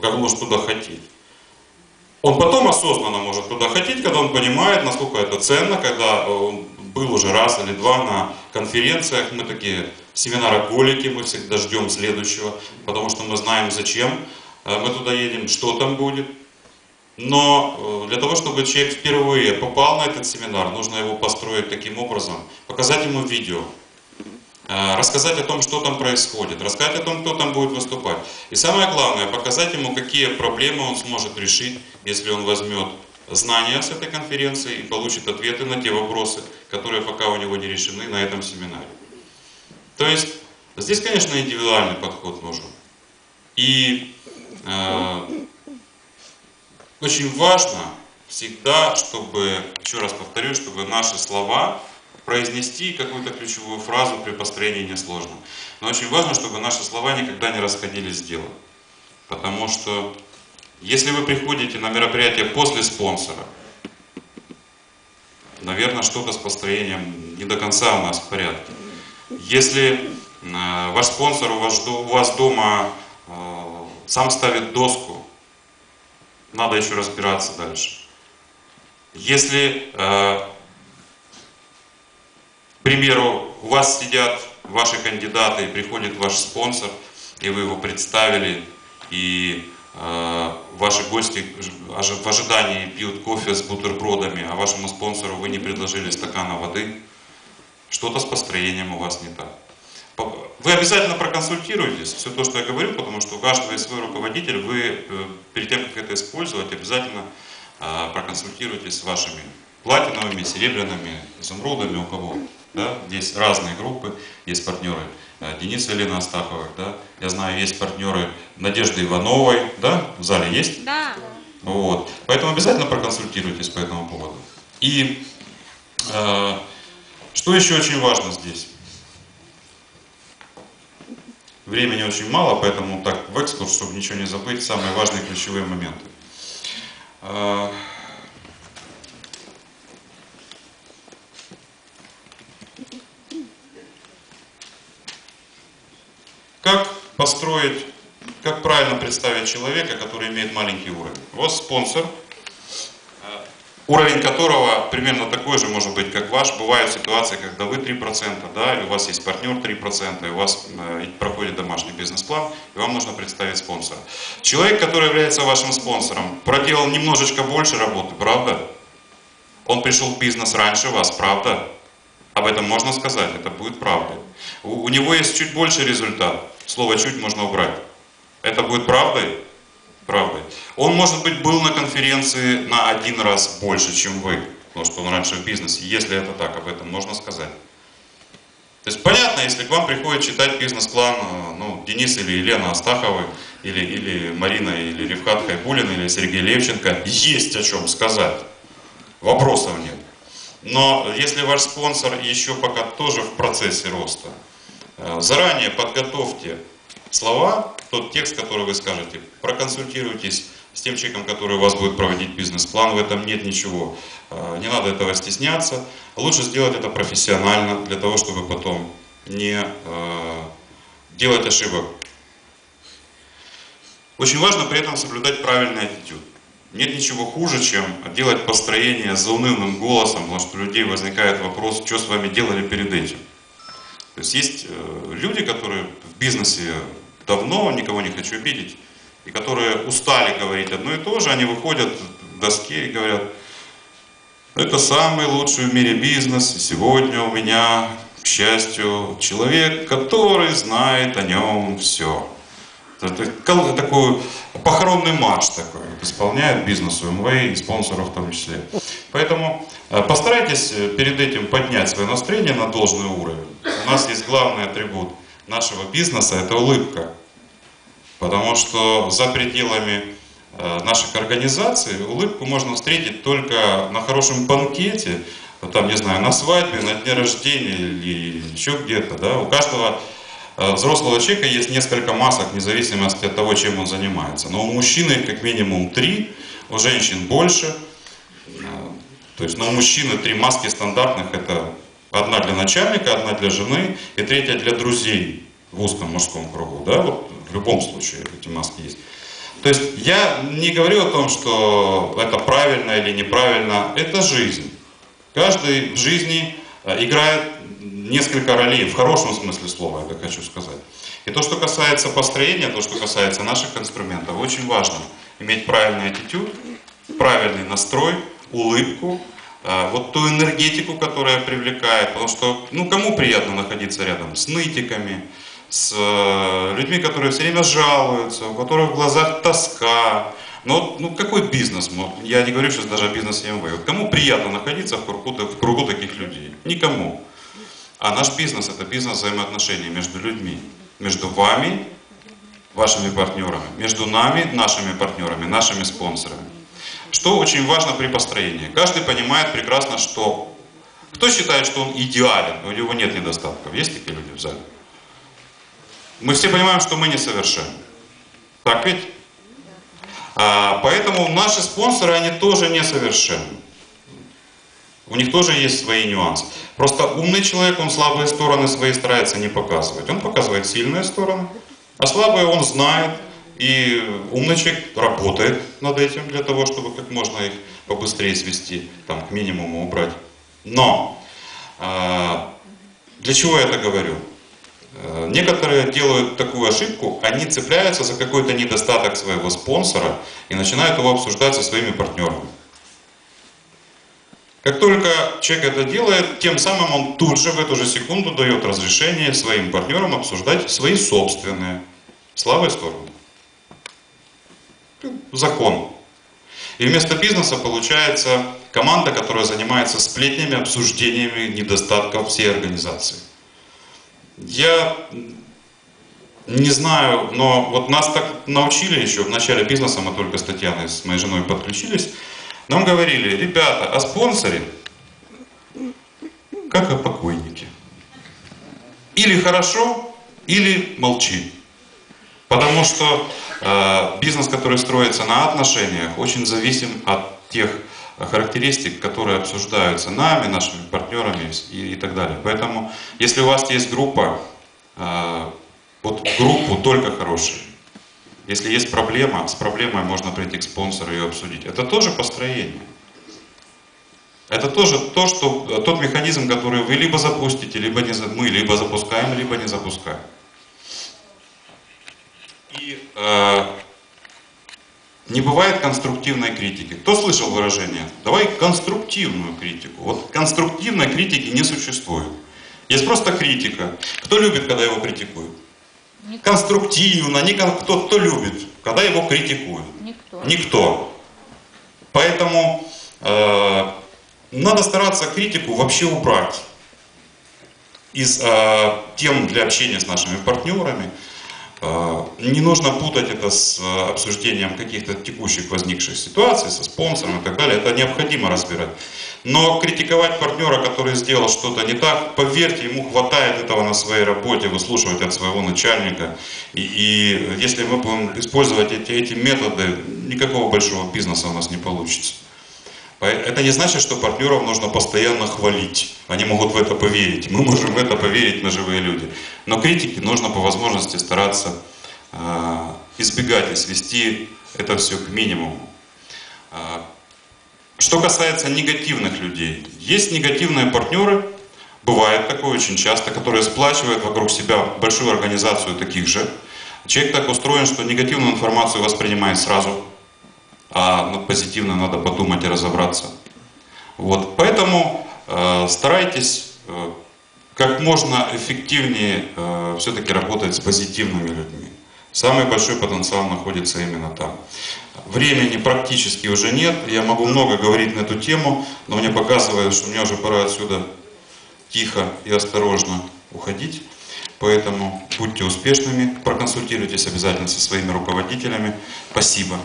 он может туда хотеть. Он потом осознанно может туда хотеть, когда он понимает, насколько это ценно, когда он был уже раз или два на конференциях, мы такие семинары-голики, мы всегда ждем следующего, потому что мы знаем зачем э, мы туда едем, что там будет. Но э, для того, чтобы человек впервые попал на этот семинар, нужно его построить таким образом, показать ему видео, э, рассказать о том, что там происходит, рассказать о том, кто там будет выступать. И самое главное, показать ему, какие проблемы он сможет решить, если он возьмет знания с этой конференции и получит ответы на те вопросы, которые пока у него не решены на этом семинаре. То есть здесь, конечно, индивидуальный подход нужен. И э, очень важно всегда, чтобы, еще раз повторю, чтобы наши слова произнести какую-то ключевую фразу при построении несложно. Но очень важно, чтобы наши слова никогда не расходились с делом. Потому что если вы приходите на мероприятие после спонсора, наверное, что-то с построением не до конца у нас в порядке. Если э, ваш спонсор у вас, у вас дома э, сам ставит доску, надо еще разбираться дальше. Если, э, примеру, у вас сидят ваши кандидаты приходит ваш спонсор, и вы его представили, и э, ваши гости в ожидании пьют кофе с бутербродами, а вашему спонсору вы не предложили стакана воды, что-то с построением у вас не так. Вы обязательно проконсультируйтесь, все то, что я говорю, потому что у каждого есть свой руководитель, вы э, перед тем, как это использовать, обязательно э, проконсультируйтесь с вашими платиновыми, серебряными, изумрудами, у кого. Да? Здесь разные группы, есть партнеры э, Дениса Елена Астаховых, да? я знаю, есть партнеры Надежды Ивановой, да, в зале есть? Да. Вот. Поэтому обязательно проконсультируйтесь по этому поводу. И э, что еще очень важно здесь? Времени очень мало, поэтому так в экскурс, чтобы ничего не забыть, самые важные ключевые моменты. А, как построить, как правильно представить человека, который имеет маленький уровень? У вас спонсор – уровень которого примерно такой же может быть, как ваш. Бывают ситуации, когда вы 3%, да, и у вас есть партнер 3%, и у вас э, проходит домашний бизнес-план, и вам нужно представить спонсора. Человек, который является вашим спонсором, проделал немножечко больше работы, правда? Он пришел в бизнес раньше вас, правда? Об этом можно сказать, это будет правдой. У, у него есть чуть больше результат. Слово «чуть» можно убрать. Это будет правдой? правдой. Он, может быть, был на конференции на один раз больше, чем вы, потому что он раньше в бизнесе, если это так, об этом можно сказать. То есть понятно, если к вам приходит читать бизнес-план э, ну, Денис или Елена Астаховы, или, или Марина, или Ревхат Хайбулин, или Сергей Левченко, есть о чем сказать. Вопросов нет. Но если ваш спонсор еще пока тоже в процессе роста, э, заранее подготовьте слова, тот текст, который вы скажете, проконсультируйтесь с тем человеком, который у вас будет проводить бизнес-план, в этом нет ничего. А, не надо этого стесняться. Лучше сделать это профессионально, для того, чтобы потом не а, делать ошибок. Очень важно при этом соблюдать правильный аттитюд. Нет ничего хуже, чем делать построение за унывным голосом, потому что у людей возникает вопрос, что с вами делали перед этим. То есть есть э, люди, которые в бизнесе давно, никого не хочу обидеть, и которые устали говорить одно и то же, они выходят в доске и говорят, это самый лучший в мире бизнес, и сегодня у меня, к счастью, человек, который знает о нем все. Это такой похоронный марш такой исполняет бизнес МВ и спонсоров в том числе. Поэтому э, постарайтесь э, перед этим поднять свое настроение на должный уровень. У нас есть главный атрибут нашего бизнеса – это улыбка. Потому что за пределами э, наших организаций улыбку можно встретить только на хорошем банкете, там, не знаю, на свадьбе, на дне рождения или еще где-то. Да? У каждого взрослого человека есть несколько масок, вне зависимости от того, чем он занимается. Но у мужчины как минимум три, у женщин больше. Э, то есть ну, у мужчины три маски стандартных, это одна для начальника, одна для жены и третья для друзей в узком мужском кругу. Да? Вот в любом случае эти маски есть. То есть я не говорю о том, что это правильно или неправильно, это жизнь. Каждый в жизни э, играет несколько ролей, в хорошем смысле слова, это хочу сказать. И то, что касается построения, то, что касается наших инструментов, очень важно иметь правильный аттитюд, правильный настрой, улыбку, э, вот ту энергетику, которая привлекает, потому что, ну, кому приятно находиться рядом с нытиками, с э, людьми, которые все время жалуются, у которых в глазах тоска. Но ну, какой бизнес? Я не говорю сейчас даже о бизнесе МВ. Кому приятно находиться в кругу, в кругу таких людей? Никому. А наш бизнес – это бизнес взаимоотношений между людьми. Между вами, вашими партнерами, между нами, нашими партнерами, нашими спонсорами. Что очень важно при построении. Каждый понимает прекрасно, что кто считает, что он идеален, у него нет недостатков. Есть такие люди в зале? Мы все понимаем, что мы несовершенны. Так ведь? А, поэтому наши спонсоры, они тоже несовершенны. У них тоже есть свои нюансы. Просто умный человек, он слабые стороны свои старается не показывать. Он показывает сильные стороны, а слабые он знает. И умный человек работает над этим для того, чтобы как можно их побыстрее свести, там, к минимуму убрать. Но а, для чего я это говорю? Э, некоторые делают такую ошибку, они цепляются за какой-то недостаток своего спонсора и начинают его обсуждать со своими партнерами. Как только человек это делает, тем самым он тут же в эту же секунду дает разрешение своим партнерам обсуждать свои собственные слабые стороны. Закон. И вместо бизнеса получается команда, которая занимается сплетнями, обсуждениями недостатков всей организации. Я не знаю, но вот нас так научили еще в начале бизнеса, мы только с Татьяной, с моей женой подключились, нам говорили, ребята, о спонсоре, как о покойнике. Или хорошо, или молчи. Потому что э, бизнес, который строится на отношениях, очень зависим от тех характеристик, которые обсуждаются нами, нашими партнерами и, и так далее. Поэтому, если у вас есть группа, э, вот группу только хорошие. Если есть проблема, с проблемой можно прийти к спонсору и обсудить. Это тоже построение. Это тоже то, что, тот механизм, который вы либо запустите, либо не, мы либо запускаем, либо не запускаем. И э, не бывает конструктивной критики. Кто слышал выражение? Давай конструктивную критику. Вот конструктивной критики не существует. Есть просто критика. Кто любит, когда его критикуют? Никто. Конструктивно, не кто, кто любит, когда его критикуют? Никто. Никто. Поэтому э, надо стараться критику вообще убрать из э, тем для общения с нашими партнерами. Э, не нужно путать это с э, обсуждением каких-то текущих возникших ситуаций, со спонсором и так далее. Это необходимо разбирать. Но критиковать партнера, который сделал что-то не так, поверьте, ему хватает этого на своей работе, выслушивать от своего начальника. И, и если мы будем использовать эти, эти методы, никакого большого бизнеса у нас не получится. Это не значит, что партнеров нужно постоянно хвалить. Они могут в это поверить. Мы можем в это поверить, мы живые люди. Но критики нужно по возможности стараться э, избегать и свести это все к минимуму. Э, что касается негативных людей. Есть негативные партнеры, бывает такое очень часто, которые сплачивают вокруг себя большую организацию таких же. Человек так устроен, что негативную информацию воспринимает сразу, а над позитивной надо подумать и разобраться. Вот, поэтому э, старайтесь э, как можно эффективнее э, все-таки работать с позитивными людьми. Самый большой потенциал находится именно там. Времени практически уже нет, я могу много говорить на эту тему, но мне показывают, что мне уже пора отсюда тихо и осторожно уходить. Поэтому будьте успешными, проконсультируйтесь обязательно со своими руководителями. Спасибо.